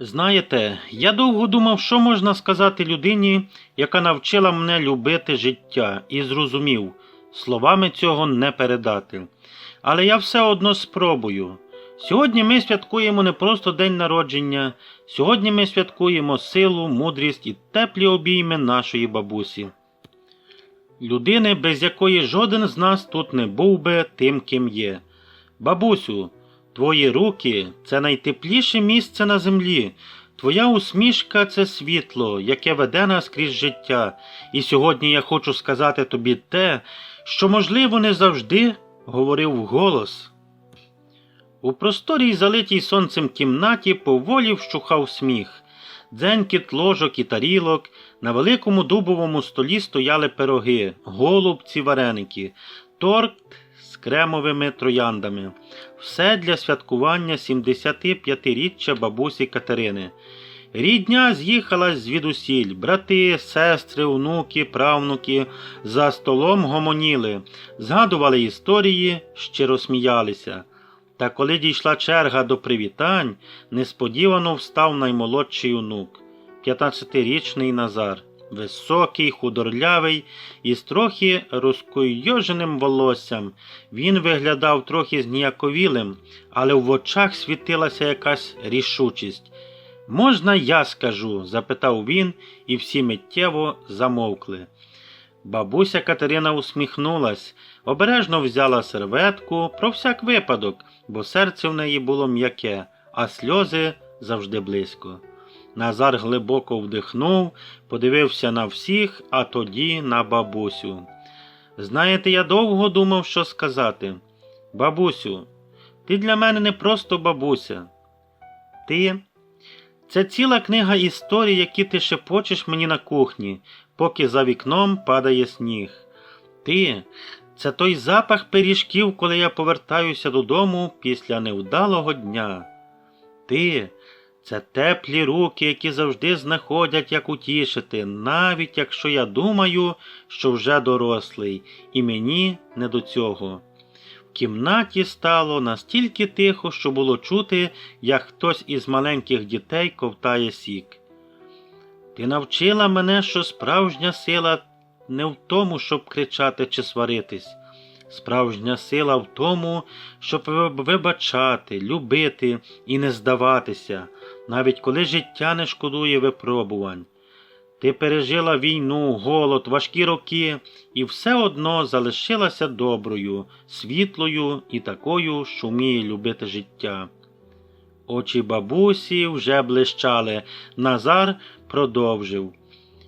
Знаєте, я довго думав, що можна сказати людині, яка навчила мене любити життя, і зрозумів, словами цього не передати. Але я все одно спробую. Сьогодні ми святкуємо не просто день народження, сьогодні ми святкуємо силу, мудрість і теплі обійми нашої бабусі. Людини, без якої жоден з нас тут не був би тим, ким є. Бабусю, твої руки це найтепліше місце на землі. Твоя усмішка це світло, яке веде нас крізь життя. І сьогодні я хочу сказати тобі те, що, можливо, не завжди говорив вголос. У просторій, залитій сонцем кімнаті, поволі вщухав сміх. Дзенькіт ложок і тарілок, на великому дубовому столі стояли пироги, голубці, вареники, торт кремовими трояндами. Все для святкування 75-річчя бабусі Катерини. Рідня з'їхалась звідусіль, брати, сестри, онуки, правнуки за столом гомоніли, згадували історії, щиро сміялися. Та коли дійшла черга до привітань, несподівано встав наймолодший онук, 15-річний Назар, високий, худорлявий і з трохи розкойоженим волоссям. Він виглядав трохи зніяковілим, але в очах світилася якась рішучість. Можна я скажу? запитав він, і всі миттєво замовкли. Бабуся Катерина усміхнулась, обережно взяла серветку про всяк випадок, бо серце в неї було м'яке, а сльози завжди близько. Назар глибоко вдихнув, подивився на всіх, а тоді на бабусю. Знаєте, я довго думав, що сказати. Бабусю, ти для мене не просто бабуся. Ти це ціла книга історій, які ти шепочеш мені на кухні, поки за вікном падає сніг. Ти це той запах пиріжків, коли я повертаюся додому після невдалого дня. Ти це теплі руки, які завжди знаходять, як утішити, навіть якщо я думаю, що вже дорослий, і мені не до цього. В кімнаті стало настільки тихо, що було чути, як хтось із маленьких дітей ковтає сік. Ти навчила мене, що справжня сила не в тому, щоб кричати чи сваритись. Справжня сила в тому, щоб вибачати, любити і не здаватися, навіть коли життя не шкодує випробувань. Ти пережила війну, голод, важкі роки і все одно залишилася доброю, світлою і такою, що вміє любити життя. Очі бабусі вже блищали, Назар продовжив.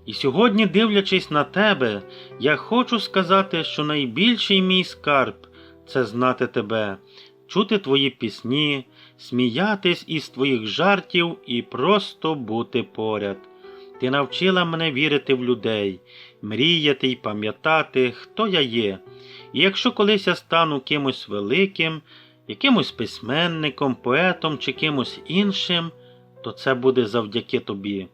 І сьогодні, дивлячись на тебе, я хочу сказати, що найбільший мій скарб це знати тебе, чути твої пісні, сміятись із твоїх жартів і просто бути поряд. Ти навчила мене вірити в людей, мріяти й пам'ятати, хто я є. І якщо колись я стану кимось великим, якимось письменником, поетом чи кимось іншим, то це буде завдяки тобі.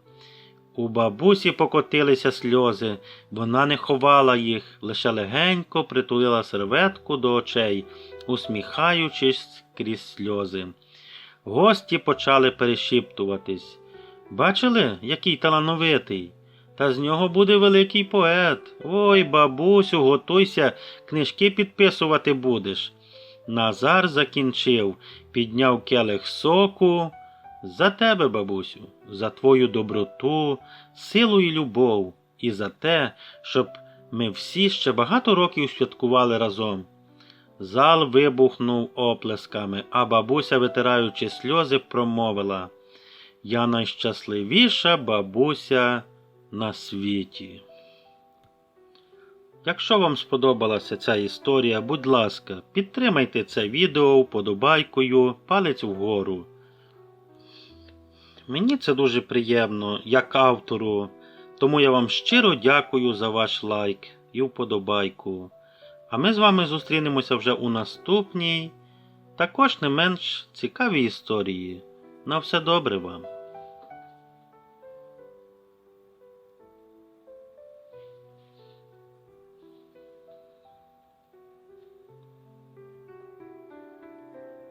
У бабусі покотилися сльози, вона не ховала їх, лише легенько притулила серветку до очей, усміхаючись крізь сльози. Гості почали перешіптуватись. Бачили, який талановитий? Та з нього буде великий поет. Ой, бабусю, готуйся, книжки підписувати будеш. Назар закінчив, підняв келих соку. За тебе, бабусю, за твою доброту, силу і любов, і за те, щоб ми всі ще багато років святкували разом. Зал вибухнув оплесками, а бабуся, витираючи сльози, промовила Я найщасливіша бабуся на світі. Якщо вам сподобалася ця історія, будь ласка, підтримайте це відео вподобайкою, палець вгору. Мені це дуже приємно, як автору, тому я вам щиро дякую за ваш лайк і вподобайку. А ми з вами зустрінемося вже у наступній, також не менш цікавій історії. На все добре вам!